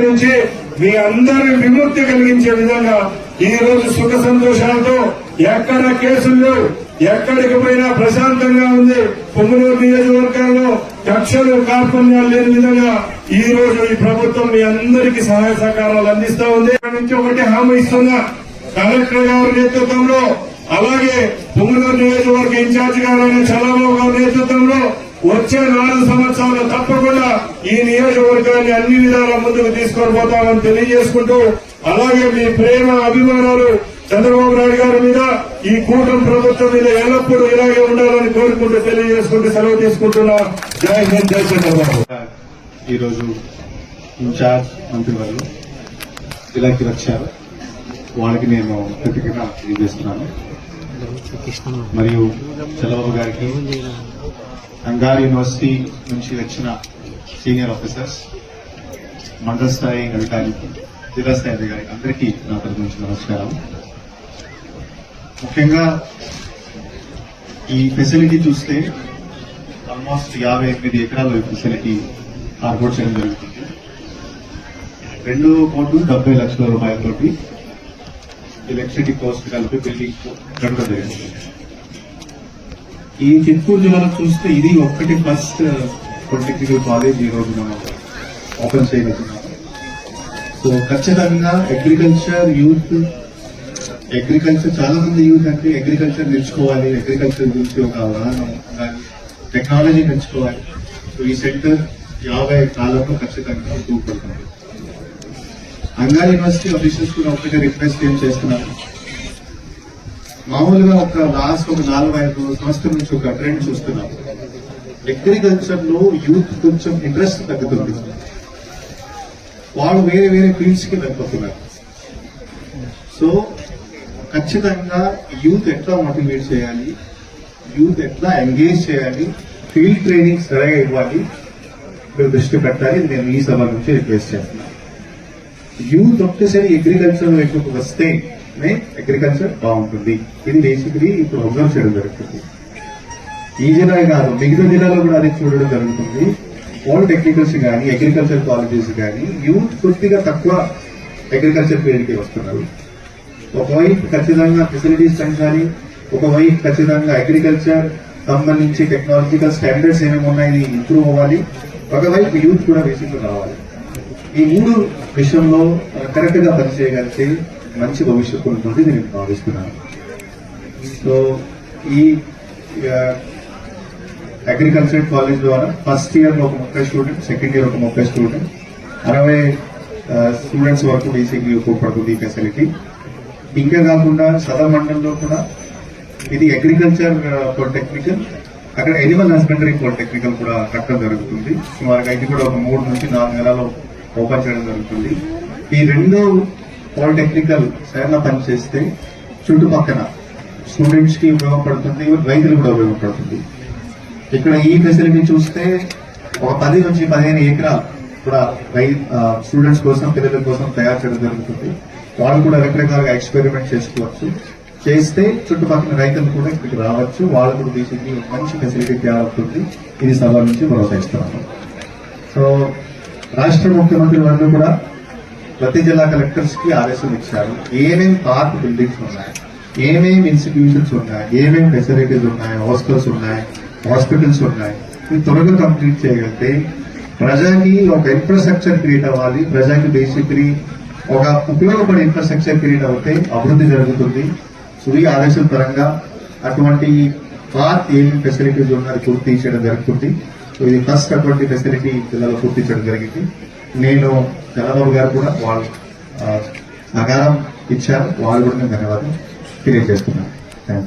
నుంచి మీ అందరి విముక్తి కలిగించే విధంగా ఈ రోజు సుఖ సంతోషాలతో ఎక్కడ కేసులు లేవు ఎక్కడికి పోయినా ప్రశాంతంగా ఉంది. పొంగులూరు నియోజకవర్గంలో కక్షలు కార్పణ్యాలు లేని విధంగా ఈ రోజు ఈ ప్రభుత్వం మీ అందరికీ సహాయ సహకారాలు అందిస్తా ఉంది. నుంచి ఒకటి హామీ ఇస్తున్నా కలెక్టర్ గారి నేతృత్వంలో అలాగే పొంగులూరు నియోజకవర్గ ఇన్ఛార్జ్ గారైన చంద్రబాబు గారి నేతృత్వంలో వచ్చే నాలుగు సంవత్సరాలు తప్పకుండా ఈ నియోజకవర్గాన్ని అన్ని విధాల ముందుకు తీసుకొని పోతామని తెలియజేసుకుంటూ అలాగే మీ ప్రేమ అభిమానాలు చంద్రబాబు నాయుడు గారి మీద ఈ కూటమి ప్రభుత్వం మీద ఎల్లప్పుడూ ఇలాగే ఉండాలని కోరుకుంటూ తెలియజేసుకుంటూ సెలవు తీసుకుంటున్నా. జై హింద్ జై చంద్రబాబు. ఈరోజు ఇన్ఛార్జ్ మంత్రి వారు ఇలాకి వచ్చారు. వాళ్ళకి నేను కృతజ్ఞత తెలియజేస్తున్నాను. మరియు చంద్రబాబు గారికి అంగారి యూనివర్సిటీ నుంచి వచ్చిన సీనియర్ ఆఫీసర్స్ మండల స్థాయి అధికారికి జిల్లా స్థాయి అధికారికి అందరికీ నా తరపు నుంచి నమస్కారం. ముఖ్యంగా ఈ ఫెసిలిటీ చూస్తే ఆల్మోస్ట్ యాభై ఎనిమిది ఎకరాలు ఈ ఫెసిలిటీ ఏర్పాటు చేయడం జరుగుతుంది. రెండు కోట్లు డెబ్బై లక్షల రూపాయలతోటి ఎలక్ట్రిసిటీ కాస్ట్ కలిపి బిల్డింగ్ కట్టడం జరిగింది. ఈ చిత్తూరు జిల్లాలో చూస్తే ఇది ఒక్కటి ఫస్ట్ పొలిటెక్నికల్ కాలేజ్ ఈ రోజు మనం ఓపెన్ చేయగలుగుతున్నాం సో ఖచ్చితంగా అగ్రికల్చర్ యూత్ అగ్రికల్చర్ చాలా మంది యూత్ అంటే అగ్రికల్చర్ నేర్చుకోవాలి అగ్రికల్చర్ గురించి ఒక అవగాహన ఉండాలి టెక్నాలజీ నేర్చుకోవాలి సో ఈ సెంటర్ యాభై కాలంలో ఖచ్చితంగా ఉపయోగపడుతుంది అంగా యూనివర్సిటీ అఫీషియల్స్ కూడా ఒకటి రిక్వెస్ట్ ఏం చేస్తున్నారు? మామూలుగా ఒక లాస్ట్ ఒక నాలుగు ఐదు సంవత్సరం నుంచి ఒక ట్రెండ్ చూస్తున్నాం. అగ్రికల్చర్లో యూత్ కొంచెం ఇంట్రెస్ట్ తగ్గుతుంది. వాళ్ళు వేరే వేరే ఫీల్డ్స్కి వెళ్ళిపోతున్నారు. సో ఖచ్చితంగా యూత్ ఎట్లా మోటివేట్ చేయాలి? యూత్ ఎట్లా ఎంగేజ్ చేయాలి? ఫీల్డ్ ట్రైనింగ్ సరిగా ఇవ్వాలి? మీరు దృష్టి పెట్టాలి. నేను ఈ సభ నుంచి రిక్వెస్ట్ చేస్తున్నాను యూత్ ఒక్కసారి అగ్రికల్చర్ వైపుకు వస్తే అగ్రికల్చర్ బాగుంటుంది. ఇది బేసిక్లీ ఇప్పుడు అబ్జర్వ్ చేయడం జరుగుతుంది. ఈ జిల్లా కాదు మిగతా జిల్లాలో కూడా అది చూడడం జరుగుతుంది. పాలిటెక్నికల్స్ కానీ అగ్రికల్చర్ కాలేజెస్ కానీ యూత్ కొద్దిగా తక్కువ అగ్రికల్చర్ ఫీల్డ్కి వస్తున్నారు. ఒకవైపు ఖచ్చితంగా ఫెసిలిటీస్ పెంచాలి ఒకవైపు ఖచ్చితంగా అగ్రికల్చర్ సంబంధించి టెక్నాలజికల్ స్టాండర్డ్స్ ఏమేమి ఉన్నాయి ఇంప్రూవ్ అవ్వాలి. ఒకవైపు యూత్ కూడా బేసిక్ రావాలి. ఈ మూడు విషయంలో కరెక్ట్గా పనిచేయగలిగితే మంచి భవిష్యత్తు ఉంటుంది నేను భావిస్తున్నాను. సో ఈ అగ్రికల్చర్ కాలేజ్ ద్వారా ఫస్ట్ ఇయర్లో ఒక ముప్పై స్టూడెంట్ సెకండ్ ఇయర్ ఒక ముప్పై స్టూడెంట్ అరవై స్టూడెంట్స్ వరకు బేసిక్లీ ఉపయోగపడుతుంది ఈ ఫెసిలిటీ ఇంకా కాకుండా సదర్ మండలంలో కూడా ఇది అగ్రికల్చర్ పాలిటెక్నికల్ అక్కడ ఎనిమల్ హస్బెండరీ పాలిటెక్నికల్ కూడా కట్టడం జరుగుతుంది. సుమారుగా ఇది కూడా ఒక మూడు నుంచి నాలుగు నెలలు ఓపెన్ చేయడం జరుగుతుంది. ఈ రెండు పాలిటెక్నికల్ సరైన పనిచేస్తే చుట్టుపక్కల స్టూడెంట్స్కి ఉపయోగపడుతుంది రైతులు కూడా ఉపయోగపడుతుంది. ఇక్కడ ఈ ఫెసిలిటీ చూస్తే ఒక పది నుంచి పదిహేను ఎకరాలు కూడా రై స్టూడెంట్స్ కోసం పిల్లల కోసం తయారు చేయడం జరుగుతుంది. వాళ్ళు కూడా రకరకాలుగా ఎక్స్పెరిమెంట్ చేసుకోవచ్చు. చేస్తే చుట్టుపక్కల రైతులు కూడా ఇక్కడికి రావచ్చు. వాళ్ళు కూడా తీసుకుని మంచి ఫెసిలిటీ తయారవుతుంది ఇది సభ నుంచి ప్రోత్సహిస్తున్నాను సో రాష్ట్ర ముఖ్యమంత్రి వర్గం కూడా ప్రతి జిల్లా కలెక్టర్స్కి ఆదేశం ఇచ్చారు. ఏమేమి పార్క్ బిల్డింగ్స్ ఉన్నాయి? ఏమేమి ఇన్స్టిట్యూషన్స్ ఉన్నాయి? ఏమేమి ఫెసిలిటీస్ ఉన్నాయి? హాస్టల్స్ ఉన్నాయి? హాస్పిటల్స్ ఉన్నాయి. ఇవి త్వరగా కంప్లీట్ చేయగలిగితే ప్రజాకి ఒక ఇన్ఫ్రాస్ట్రక్చర్ క్రియేట్ అవ్వాలి. ప్రజాకి బేసిక్లీ ఒక ఉపయోగపడే ఇన్ఫ్రాస్ట్రక్చర్ క్రియేట్ అవుతే అభివృద్ధి జరుగుతుంది. సో ఈ ఆదేశం పరంగా అటువంటి పార్క్ ఏమేమి ఫెసిలిటీస్ ఉన్నది పూర్తి చేయడం జరుగుతుంది. సో ఇది ఫస్ట్ అటువంటి ఫెసిలిటీ పిల్లలు పూర్తి చేయడం జరిగింది. నేను చంద్రబాబు గారు కూడా వాళ్ళు నగారం ఇచ్చారు. వాళ్ళు కూడా నేను ధన్యవాదం తెలియజేస్తున్నాను. థ్యాంక్